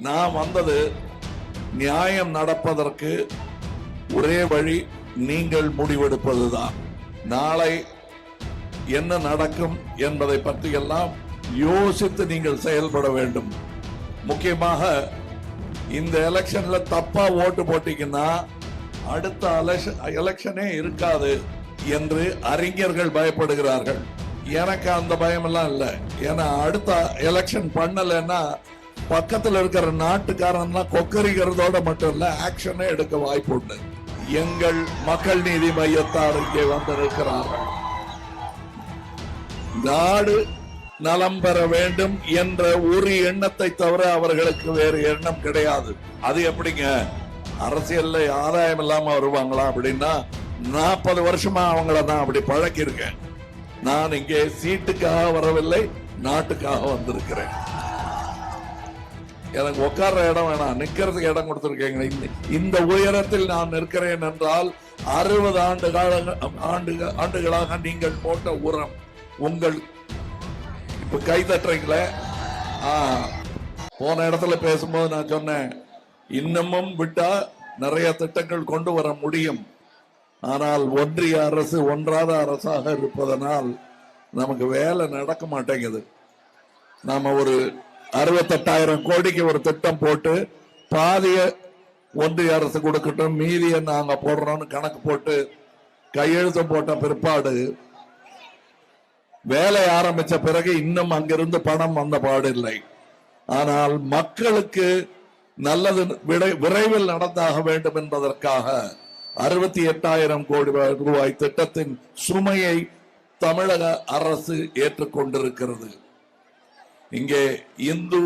நான் வந்தது நியாயம் நடப்பதற்கு ஒரே வழி நீங்கள் முடிவெடுப்பதுதான். நாளை என்ன நடக்கும் என்பதை பற்றியெல்லாம் யோசித்து நீங்கள் செயல்பட வேண்டும். முக்கியமாக இந்த எலெக்ஷன்ல தப்பா ஓட்டு போட்டீங்கன்னா அடுத்த எலெக்ஷனே இருக்காது என்று அறிஞர்கள் பயப்படுகிறார்கள். எனக்கு அந்த பயம் எல்லாம் இல்லை. ஏன்னா அடுத்த எலெக்ஷன் பண்ணலைன்னா பக்கத்துல இருக்கிற நாட்டுக்காரன்லாம் கொக்கரிக்கிறதோட மட்டும் இல்ல ஆக்ஷனே எடுக்க வாய்ப்பு உண்டு. எங்கள் மக்கள் நீதி மையத்தார் இங்கே வந்திருக்கிறார்கள் நாடு நலம் பெற வேண்டும் என்ற ஒரு எண்ணத்தை தவிர அவர்களுக்கு வேறு எண்ணம் கிடையாது. அது எப்படிங்க? அரசியல்ல ஆதாயம் இல்லாம வருவாங்களா அப்படின்னா நாற்பது வருஷமா அவங்கள நான் அப்படி பழக்கியிருக்கேன். நான் இங்கே சீட்டுக்காக வரவில்லை நாட்டுக்காக வந்திருக்கிறேன். எனக்கு உட்கார்ற இடம் வேணாம் நிக்கிறதுக்கு இடம் கொடுத்துருக்கீங்க. இந்த- இந்த உயரத்தில் நான் நிற்கிறேன் என்றால் அறுபது ஆண்டு கால ஆண்டு ஆண்டுகளாக நீங்கள் போட்ட உரம் உங்கள் இப்ப கை தட்டுறீங்களே? ஆ, போன இடத்துல பேசும்போது நான் சொன்னேன் இன்னமும் விட்டா நிறைய திட்டங்கள் கொண்டு வர முடியும். ஆனால் ஒன்றிய அரசு ஒன்றாத அரசாக இருப்பதனால் நமக்கு வேலை நடக்க மாட்டேங்குது. நாம ஒரு அறுபத்தெட்டாயிரம் கோடிக்கு ஒரு திட்டம் போட்டு பாதிய ஒன்றிய அரசு கொடுக்கட்டும் மீதியை நாங்க போடுறோம்னு கணக்கு போட்டு கையெழுத்து போட்ட பிற்பாடு வேலை ஆரம்பிச்ச பிறகு இன்னும் அங்கிருந்து பணம் வந்த பாடில்லை ஆனால் மக்களுக்கு நல்லது விடை- விரைவில் நடந்தாக வேண்டும் என்பதற்காக அறுபத்தி எட்டாயிரம் கோடி ரூபாய் திட்டத்தின் சுமையை தமிழக அரசு ஏற்றுக்கொண்டிருக்கிறது. இங்கே இந்து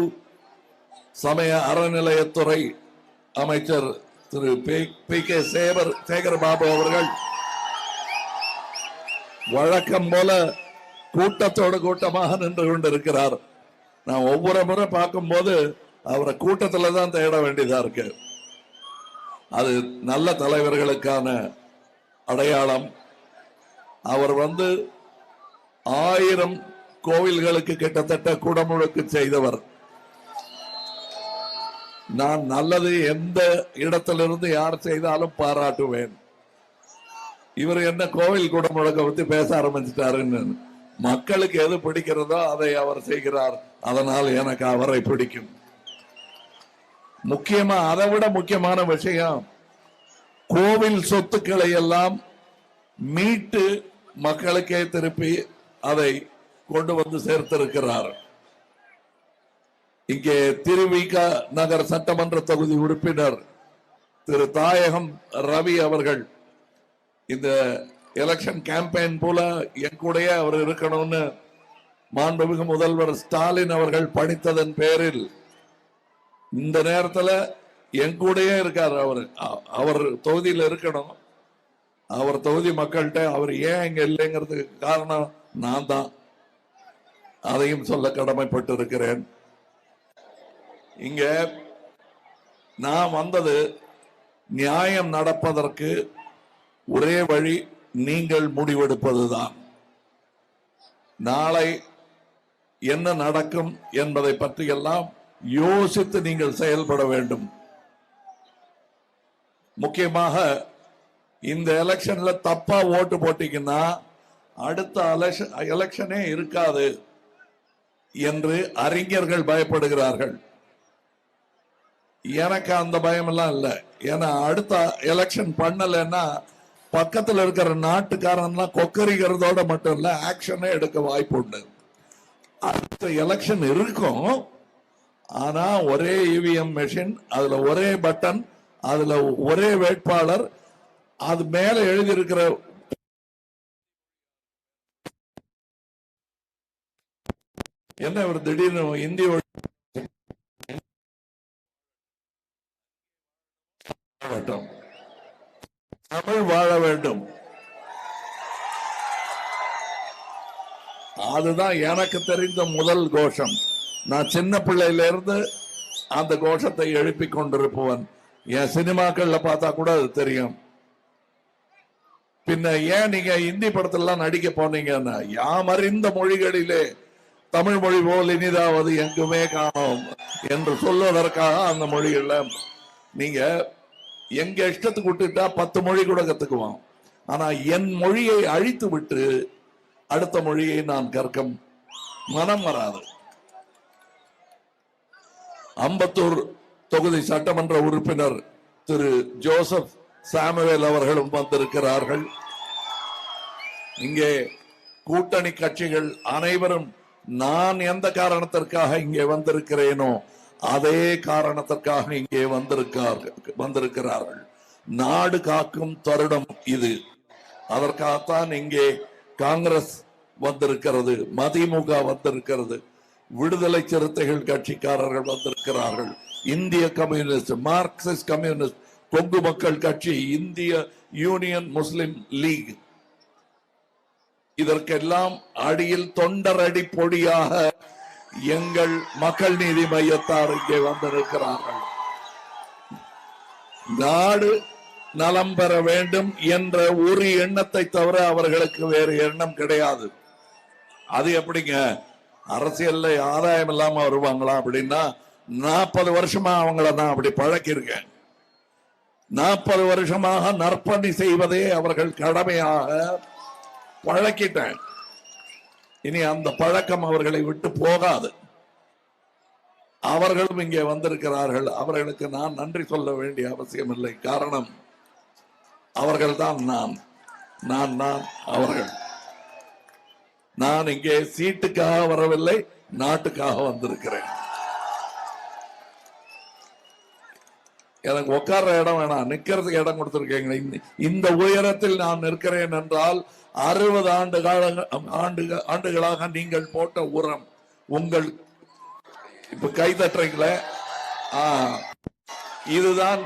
சமய அறநிலையத்துறை அமைச்சர் திரு பி கே சேவர் சேகர் பாபு அவர்கள் வழக்கம் போல கூட்டத்தோடு கூட்டமாக நின்று கொண்டிருக்கிறார். நான் ஒவ்வொரு முறை பார்க்கும்போது அவரை கூட்டத்தில் தான் தேட வேண்டியதா இருக்கு. அது நல்ல தலைவர்களுக்கான அடையாளம். அவர் வந்து ஆயிரம் கோவில்களுக்கு கிட்டத்தட்ட குடமுழுக்கு செய்தவர். நான் நல்லது எந்த இடத்திலிருந்து யார் செய்தாலும் பாராட்டுவேன். இவர் என்ன கோவில் குடமுழக்க பத்தி பேச ஆரம்பிச்சிட்டாருன்னு. மக்களுக்கு எது பிடிக்கிறதோ அதை அவர் செய்கிறார். அதனால் எனக்கு அவரை பிடிக்கும். முக்கியமா அதை விட முக்கியமான விஷயம் கோவில் சொத்துக்களை எல்லாம் மீட்டு மக்களுக்கே திருப்பி அதை கொண்டு வந்து சேர்த்திருக்கிறார். இங்கே திருவிக நகர் சட்டமன்ற தொகுதி உறுப்பினர் திரு தாயகம் ரவி அவர்கள் இந்த எலெக்ஷன் கேம்பெயின் போல என் அவர் இருக்கணும்னு மாண்புமிகு முதல்வர் ஸ்டாலின் அவர்கள் பணித்ததன் பேரில் இந்த நேரத்தில் என்கூடயே இருக்கார் அவர். அவர் தொகுதியில் இருக்கணும். அவர் தொகுதி மக்கள்கிட்ட அவர் ஏன் இங்கே இல்லைங்கிறதுக்கு காரணம் நான் தான். அதையும் சொல்ல கடமைப்பட்டிருக்கிறேன். இங்க நான் வந்தது நியாயம் நடப்பதற்கு ஒரே வழி நீங்கள் முடிவெடுப்பதுதான். நாளை என்ன நடக்கும் என்பதை பற்றியெல்லாம் யோசித்து நீங்கள் செயல்பட வேண்டும். முக்கியமாக இந்த எலெக்ஷன்ல தப்பா ஓட்டு போட்டீங்கன்னா அடுத்த எலெக்ஷனே இருக்காது. என்று அறிஞர்கள் பயப்படுகிறார்கள். எனக்கு அந்த பயம் எல்லாம் இல்லை. ஏன்னா அடுத்த எலெக்ஷன் பண்ணலைன்னா பக்கத்தில் இருக்கிற நாட்டுக்காரன்லாம் கொக்கரிக்கிறதோட மட்டும் இல்லை ஆக்ஷனே எடுக்க வாய்ப்பு உண்டு. அடுத்த எலெக்ஷன் இருக்கும். ஆனா ஒரே இவிஎம் மெஷின் அதுல ஒரே பட்டன் அதுல ஒரே வேட்பாளர் அது மேல எழுதியிருக்கிற என்ன இவர் திடீர்னு இந்திய வேண்டும். தமிழ் வாழ வேண்டும். அதுதான் எனக்கு தெரிந்த முதல் கோஷம். நான் சின்ன பிள்ளையில இருந்து அந்த கோஷத்தை எழுப்பி கொண்டிருப்பவன். என் சினிமாக்கள்ல பார்த்தா கூட அது தெரியும். பின்ன ஏன் நீங்க இந்தி படத்துல நடிக்க போனீங்கன்னா? யாமறிந்த மொழிகளிலே தமிழ் மொழி போல் இனிதாவது எங்குமே காணோம் என்று சொல்வதற்காக அந்த மொழிகள்ல நீங்க எங்க இஷ்டத்துக்கு விட்டுட்டா பத்து மொழி கூட கத்துக்குவான். ஆனா என் மொழியை அழித்து விட்டு அடுத்த மொழியை நான் கற்க மனம் வராது. அம்பத்தூர் தொகுதி சட்டமன்ற உறுப்பினர் திரு ஜோசப் சாமுவேல் அவர்களும் வந்திருக்கிறார்கள். இங்கே கூட்டணி கட்சிகள் அனைவரும் நான் எந்த காரணத்திற்காக இங்கே வந்திருக்கிறேனோ அதே காரணத்திற்காக இங்கே வந்திருக்கார்கள் வந்திருக்கிறார்கள். நாடு காக்கும் தருணம் இது. அதற்காகத்தான் இங்கே காங்கிரஸ் வந்திருக்கிறது மதிமுக வந்திருக்கிறது விடுதலை சிறுத்தைகள் கட்சிக்காரர்கள் வந்திருக்கிறார்கள் இந்திய கம்யூனிஸ்ட் மார்க்சிஸ்ட் கம்யூனிஸ்ட் கொங்கு மக்கள் கட்சி இந்திய யூனியன் முஸ்லிம் லீக். இதற்கெல்லாம் அடியில் தொண்டரடி பொடியாக எங்கள் மக்கள் நீதி மையத்தார் இங்கே வந்திருக்கிறார்கள். நாடு நலம் பெற வேண்டும் என்ற ஒரு எண்ணத்தை தவிர அவர்களுக்கு வேறு எண்ணம் கிடையாது. அது எப்படிங்க? அரசியல்ல ஆதாயம் இல்லாம வருவாங்களா அப்படின்னா நாற்பது வருஷமா அவங்கள நான் அப்படி பழக்கியிருக்கேன். நாற்பது வருஷமாக நற்பணி செய்வதே அவர்கள் கடமையாக பழக்கிட்டேன். இனி அந்த பழக்கம் அவர்களை விட்டு போகாது. அவர்களும் இங்கே வந்திருக்கிறார்கள். அவர்களுக்கு நான் நன்றி சொல்ல வேண்டிய அவசியம் இல்லை காரணம் அவர்கள் தான் நான். நான் நான் அவர்கள். நான் இங்கே சீட்டுக்காக வரவில்லை நாட்டுக்காக வந்திருக்கிறேன். எனக்கு உட்கார்ற இடம் வேணாம் நிற்கிறதுக்கு இடம் கொடுத்திருக்கீங்க இந்த- இந்த உயரத்தில் நான் நிற்கிறேன் என்றால் அறுபது ஆண்டு கால ஆண்டு ஆண்டுகளாக நீங்கள் போட்ட உரம் உங்கள் இப்ப கை தட்டுறீங்களே? ஆ, இதுதான்